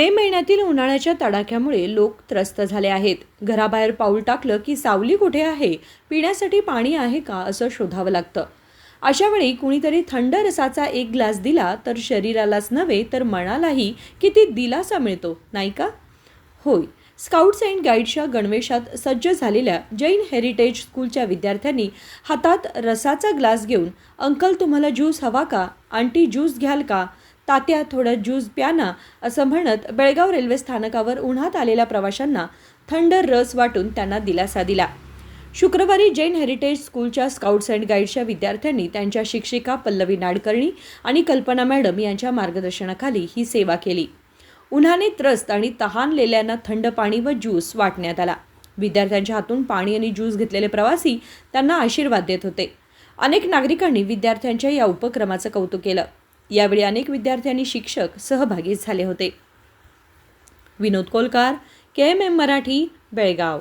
मे महिन्यातील उन्हाळ्याच्या तडाख्यामुळे लोक त्रस्त झाले आहेत. घराबाहेर पाऊल टाकलं की सावली कुठे आहे? पिण्यासाठी पाणी आहे का? असं शोधावं लागतं. अशावेळी कुणीतरी थंड रसाचा एक ग्लास दिला तर शरीरालाच नव्हे तर मनालाही किती दिलासा मिळतो नाही का? होय. स्काउट्स अँड गाईडच्या गणवेशात सज्ज झालेल्या जैन हेरिटेज स्कूलच्या विद्यार्थ्यांनी हातात रसाचा ग्लास घेऊन अंकल तुम्हाला ज्यूस हवा का? आंटी ज्यूस घ्याल का? तात्या थोडं ज्यूस प्या ना असं म्हणत बेळगाव रेल्वे स्थानकावर उन्हात आलेल्या प्रवाशांना थंड रस वाटून त्यांना दिलासा दिला. शुक्रवारी जैन हेरिटेज स्कूलच्या स्काउट्स अँड गाईडच्या विद्यार्थ्यांनी त्यांच्या शिक्षिका पल्लवी नाडकर्णी आणि कल्पना मॅडम यांच्या मार्गदर्शनाखाली ही सेवा केली. उन्हाने त्रस्त आणि तहानलेल्यांना थंड पाणी व ज्यूस वाटण्यात आला. विद्यार्थ्यांच्या हातून पाणी आणि ज्यूस घेतलेले प्रवासी त्यांना आशीर्वाद देत होते. अनेक नागरिकांनी विद्यार्थ्यांच्या या उपक्रमाचं कौतुक केलं. यावेळी अनेक विद्यार्थी शिक्षक सहभागी झाले होते. Vinod Kolkar K M M Marathi Belgaum.